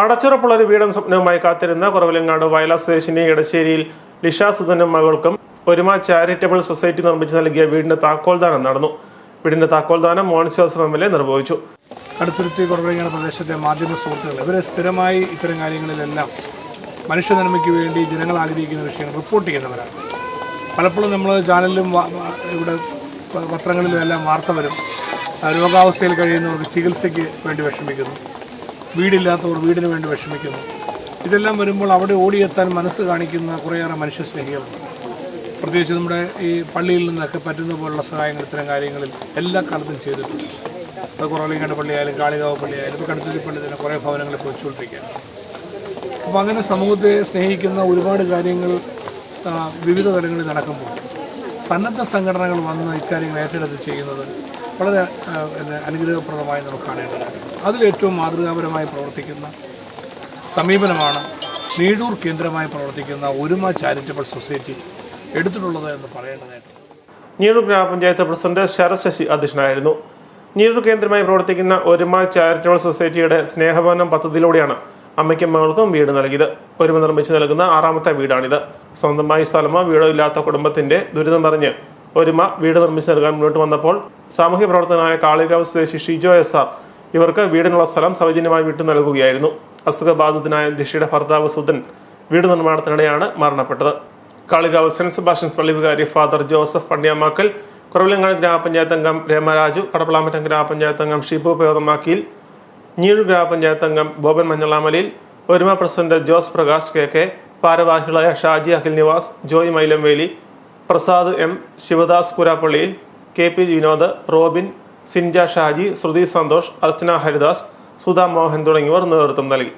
അടച്ചുറപ്പുള്ള ഒരു വീടും സ്വപ്നവുമായി കാത്തിരുന്ന കുറവിലങ്ങാട് വയല സ്വദേശിനി ഇടശ്ശേരിയിൽ ലിഷ സുധനും മകൾക്കും ഒരുമ ചാരിറ്റബിൾ സൊസൈറ്റി നിർമ്മിച്ചു നൽകിയ വീടിന്റെ താക്കോൽദാനം നടന്നു. വീടിന്റെ താക്കോൽദാനം മോൻസിയോസ് എം എൽ എ നിർവഹിച്ചു. അടുത്തുരുത്തി കുറവിലങ്ങാട് പ്രദേശത്തെ മാധ്യമ സുഹൃത്തുക്കൾ ഇവർ സ്ഥിരമായി ഇത്തരം കാര്യങ്ങളിലെല്ലാം മനുഷ്യ നന്മയ്ക്ക് വേണ്ടി ജനങ്ങൾ ആഗ്രഹിക്കുന്ന വിഷയങ്ങൾ റിപ്പോർട്ട് ചെയ്യുന്നവരാണ്. പലപ്പോഴും നമ്മൾ ചാനലിലും ഇവിടെ പത്രങ്ങളിലും എല്ലാം വാർത്ത വരും. രോഗാവസ്ഥയിൽ കഴിയുന്നവർക്ക് ചികിത്സയ്ക്ക് വേണ്ടി വിഷമിക്കുന്നു. വീടില്ലാത്തവർ വീടിന് വേണ്ടി വിഷമിക്കുന്നു. ഇതെല്ലാം വരുമ്പോൾ അവിടെ ഓടിയെത്താൻ മനസ്സ് കാണിക്കുന്ന കുറേയേറെ മനുഷ്യ സ്നേഹികളുണ്ട്. പ്രത്യേകിച്ച് നമ്മുടെ ഈ പള്ളിയിൽ നിന്നൊക്കെ പറ്റുന്ന പോലുള്ള സഹായങ്ങൾ ഇത്തരം കാര്യങ്ങളിൽ എല്ലാ കാലത്തും ചെയ്തിട്ടുണ്ട്. അത് കുറവലിങ്ങാട് പള്ളിയായാലും കാളികാവ് പള്ളിയായാലും ഇപ്പോൾ കടുത്തുരുത്തി പള്ളി തന്നെ കുറേ ഭവനങ്ങളിൽ ഇപ്പോൾ വെച്ചുകൊണ്ടിരിക്കുകയാണ് അപ്പോൾ അങ്ങനെ സമൂഹത്തെ സ്നേഹിക്കുന്ന ഒരുപാട് കാര്യങ്ങൾ വിവിധ തലങ്ങളിൽ നടക്കുമ്പോൾ സന്നദ്ധ സംഘടനകൾ വന്ന് ഇക്കാര്യങ്ങൾ ഏറ്റെടുത്ത് ചെയ്യുന്നത് വളരെ അനുഗ്രഹപ്രദമായി നമുക്ക് കാണേണ്ടതാണ്. അതിലേറ്റവും മാതൃകാപരമായി പ്രവർത്തിക്കുന്ന സമീപനമാണ് നീടൂർ കേന്ദ്രമായി പ്രവർത്തിക്കുന്ന ഒരുമ ചാരിറ്റബിൾ സൊസൈറ്റി എടുത്തിട്ടുള്ളത് എന്ന് പറയേണ്ടതായിട്ടുണ്ട്. ഞീഴൂർ ഗ്രാമപഞ്ചായത്ത് പ്രസിഡന്റ് ശരശശി ശശി അധ്യക്ഷനായിരുന്നു. ഞീഴൂർ കേന്ദ്രമായി പ്രവർത്തിക്കുന്ന ഒരുമ ചാരിറ്റബിൾ സൊസൈറ്റിയുടെ സ്നേഹഭവനം പദ്ധതിയിലൂടെയാണ് അമ്മയ്ക്കും മകൾക്കും വീട് നൽകിയത്. ഒരുമ നിർമ്മിച്ച് നൽകുന്ന ആറാമത്തെ വീടാണിത്. സ്വന്തമായി സ്ഥലമോ വീടോ ഇല്ലാത്ത കുടുംബത്തിന്റെ ദുരിതം പറഞ്ഞ് ഒരുമ വീട് നിർമ്മിച്ചു നൽകാൻ മുന്നോട്ട് വന്നപ്പോൾ സാമൂഹ്യ പ്രവർത്തകനായ കാളികാവ് സ്വദേശി ഷിജോ എസ് ആർ ഇവർക്ക് വീടിനുള്ള സ്ഥലം സൗജന്യമായി വിട്ടു നൽകുകയായിരുന്നു. അസുഖബാധിതനായ ഋഷിയുടെ ഭർത്താവ് സുധൻ വീട് നിർമ്മാണത്തിനിടെയാണ് മരണപ്പെട്ടത്. കാളികാവ് സെന്റ് സെബാസ്റ്റ്യൻസ് പള്ളി വികാരി ഫാദർ ജോസഫ് പണ്ഡിയാമാക്കൽ കുറവിലങ്ങാട് ഗ്രാമപഞ്ചായത്ത് അംഗം രമരാജു കടപ്പളാമറ്റം ഗ്രാമപഞ്ചായത്ത് അംഗം ഷിബു പേതമാക്കിയിൽ ഞീഴു ഗ്രാമപഞ്ചായത്ത് അംഗം Boban മഞ്ഞളാമലയിൽ Oruma president Jose Prakash K K ഭാരവാഹികളായ ഷാജി അഖിൽ നിവാസ് ജോയ് മൈലംവേലി പ്രസാദ് എം ശിവദാസ് പുരാപ്പള്ളിയിൽ കെ പി വിനോദ് റോബിൻ സിൻജ ഷാജി ശ്രുതി സന്തോഷ് അർച്ചന ഹരിദാസ് സുധാ മോഹൻ തുടങ്ങിയവർ നേതൃത്വം നൽകി.